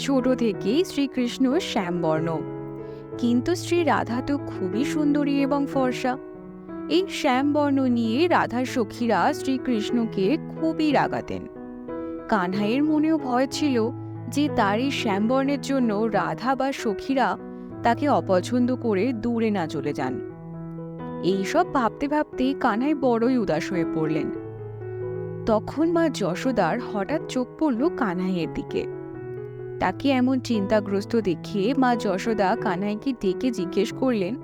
ছোট থেকেই শ্রীকৃষ্ণ শ্যামবর্ণ। কিন্তু শ্রী রাধা তো খুবই সুন্দরী এবং ফর্সা। এই শ্যামবর্ণ নিয়ে রাধার সখীরা শ্রীকৃষ্ণকে খুবই রাগাতেন। কানহাইয়ের মনেও ভয় ছিল যে তার এই শ্যামবর্ণের জন্য রাধা বা সখীরা তাকে অপছন্দ করে দূরে না চলে যান। এইসব ভাবতে ভাবতে কানহাই বড়ই উদাস হয়ে পড়লেন। তখন মা যশোদার হঠাৎ চোখ পড়ল কানহাইয়ের দিকে। তাকে এমন চিন্তাগ্রস্ত দেখে মা যশোদা কানহাইকে ডেকে জিজ্ঞেস করলেন,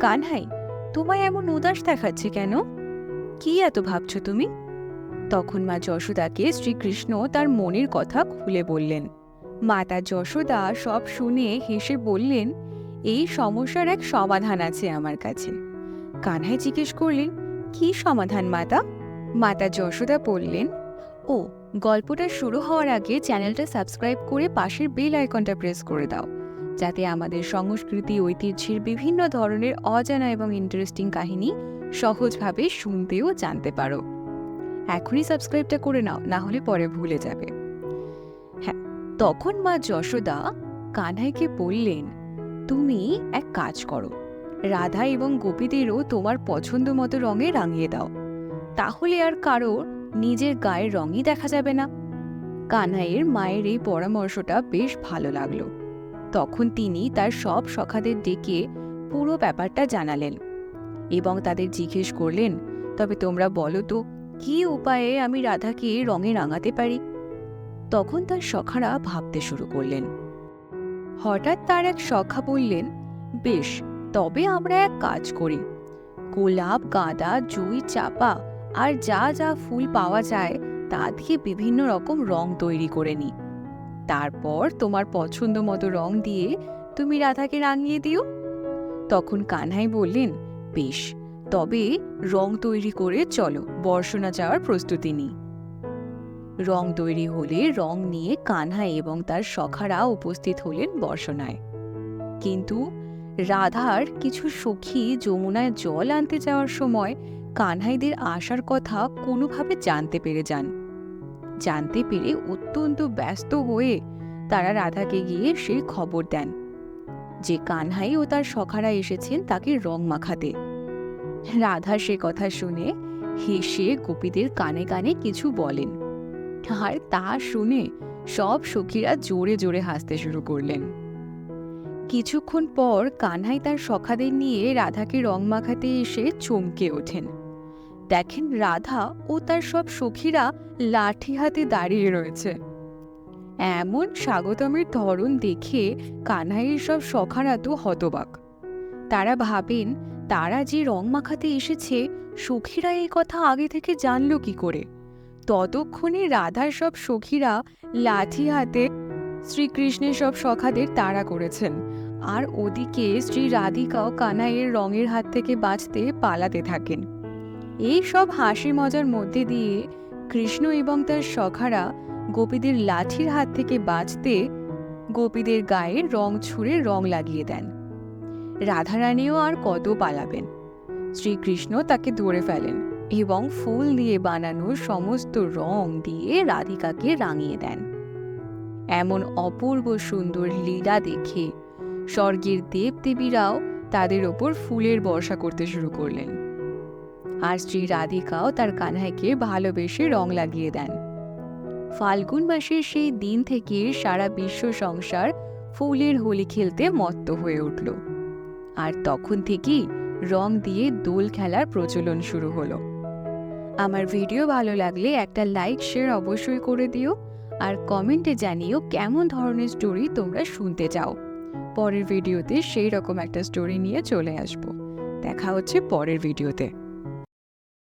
কানহাই, তোমায় এমন উদাস দেখাচ্ছে কেন? কি এত ভাবছ তুমি? তখন মা যশোদাকে শ্রীকৃষ্ণ তার মনের কথা খুলে বললেন। মাতা যশোদা সব শুনে হেসে বললেন, এই সমস্যার এক সমাধান আছে আমার কাছে। কানহাই জিজ্ঞেস করলেন, কি সমাধান মাতা? মাতা যশোদা বললেন, ও গল্পটা শুরু হওয়ার আগে চ্যানেলটা সাবস্ক্রাইব করে পাশের বেল আইকনটা প্রেস করে দাও, যাতে আমাদের সংস্কৃতি, ঐতিহ্যের বিভিন্ন ধরনের অজানা এবং ইন্টারেস্টিং কাহিনী সহজভাবে শুনতেও জানতে পারো। এখনই সাবস্ক্রাইবটা করে নাও, না হলে পরে ভুলে যাবে। হ্যাঁ তখন মা যশোদা কানহাইকে বললেন, তুমি এক কাজ করো, রাধা এবং গোপীদেরও তোমার পছন্দ মতো রঙে রাঙিয়ে দাও। তাহলে আর কারোর নিজের গায়ের রঙই দেখা যাবে না। কানাইয়ের মায়ের এই পরামর্শটা বেশ ভালো লাগল। তখন তিনি তার সব সখাদের ডেকে পুরো ব্যাপারটা জানালেন এবং তাদের জিজ্ঞেস করলেন, তবে তোমরা বলো তো, কি উপায়ে আমি রাধাকে রঙে রাঙাতে পারি? তখন তার সখারা ভাবতে শুরু করলেন। হঠাৎ তার এক সখা বললেন, বেশ, তবে আমরা এক কাজ করি। গোলাপ, গাঁদা, জুই, চাপা আর যা যা ফুল পাওয়া যায়, তা দিয়ে বিভিন্ন রকম রং তৈরি করে নিই তারপর তোমার পছন্দ মতো রং দিয়ে তুমি রাধাকে রাঙিয়ে দিও। তখন কানহাই বললেন, বেশ, তবে রং তৈরি করে চলো বর্ষণা যাওয়ার প্রস্তুতি নিই। রং তৈরি হলে রং নিয়ে কানহাই এবং তার সখারা উপস্থিত হলেন বর্ষণায় কিন্তু রাধার কিছু সখী যমুনায় জল আনতে যাওয়ার সময় কানহাইদের আসার কথা কোনোভাবে জানতে পেরে যান। জানতে পেরে অত্যন্ত ব্যস্ত হয়ে তারা রাধাকে গিয়ে সে খবর দেন। যে কানহাই ও তার সখারা এসেছেন তাকে রং মাখাতে। রাধা সে কথা শুনে হেসে গোপীদের কানে কানে কিছু বলেন। আর তা শুনে সব সখীরা জোরে জোরে হাসতে শুরু করলেন। কিছুক্ষণ পর কানহাই তার সখাদের নিয়ে রাধাকে রং মাখাতে এসে চমকে ওঠেন। দেখেন রাধা ও তার সব সখীরা লাঠি হাতে দাঁড়িয়ে রয়েছে। এমন স্বাগতমের ধরন দেখে কানহাইয়ের সব সখারা তো হতবাক। তারা ভাবেন, তারা যে রং মাখাতে এসেছে, সখীরা এই কথা আগে থেকে জানল কি করে? ততক্ষণে রাধার সব সখীরা লাঠি হাতে শ্রীকৃষ্ণের সব সখাদের তাড়া করেছেন। আর ওদিকে শ্রী রাধিকাও কানাইয়ের রঙের হাত থেকে বাঁচতে পালাতে থাকেন। এই সব হাসি মজার মধ্যে দিয়ে কৃষ্ণ এবং তার সখারা গোপীদের লাঠির হাত থেকে বাঁচতে গোপীদের গায়ে রং ছুঁড়ে রং লাগিয়ে দেন। রাধারানীও আর কত পালাবেন। শ্রীকৃষ্ণ তাকে ধরে ফেলেন এবং ফুল দিয়ে বানানো সমস্ত রং দিয়ে রাধিকাকে রাঙিয়ে দেন। এমন অপূর্ব সুন্দর লীলা দেখে স্বর্গের দেবদেবীরাও তাদের ওপর ফুলের বর্ষা করতে শুরু করলেন। আর শ্রী রাধিকাও তার কানহাইকে ভালোবেসে রং লাগিয়ে দেন। ফাল্গুন মাসের সেই দিন থেকে সারা বিশ্ব সংসার ফুলের হোলি খেলতে মত্ত হয়ে উঠল। আর তখন থেকেই রং দিয়ে দোল খেলার প্রচলন শুরু হলো। আমার ভিডিও ভালো লাগলে একটা লাইক, শেয়ার অবশ্যই করে দিও আর কমেন্টে জানিও কেমন ধরনের স্টোরি তোমরা শুনতে চাও। পরের ভিডিওতে সেই রকম একটা স্টোরি নিয়ে চলে আসব। দেখা হচ্ছে পরের ভিডিওতে।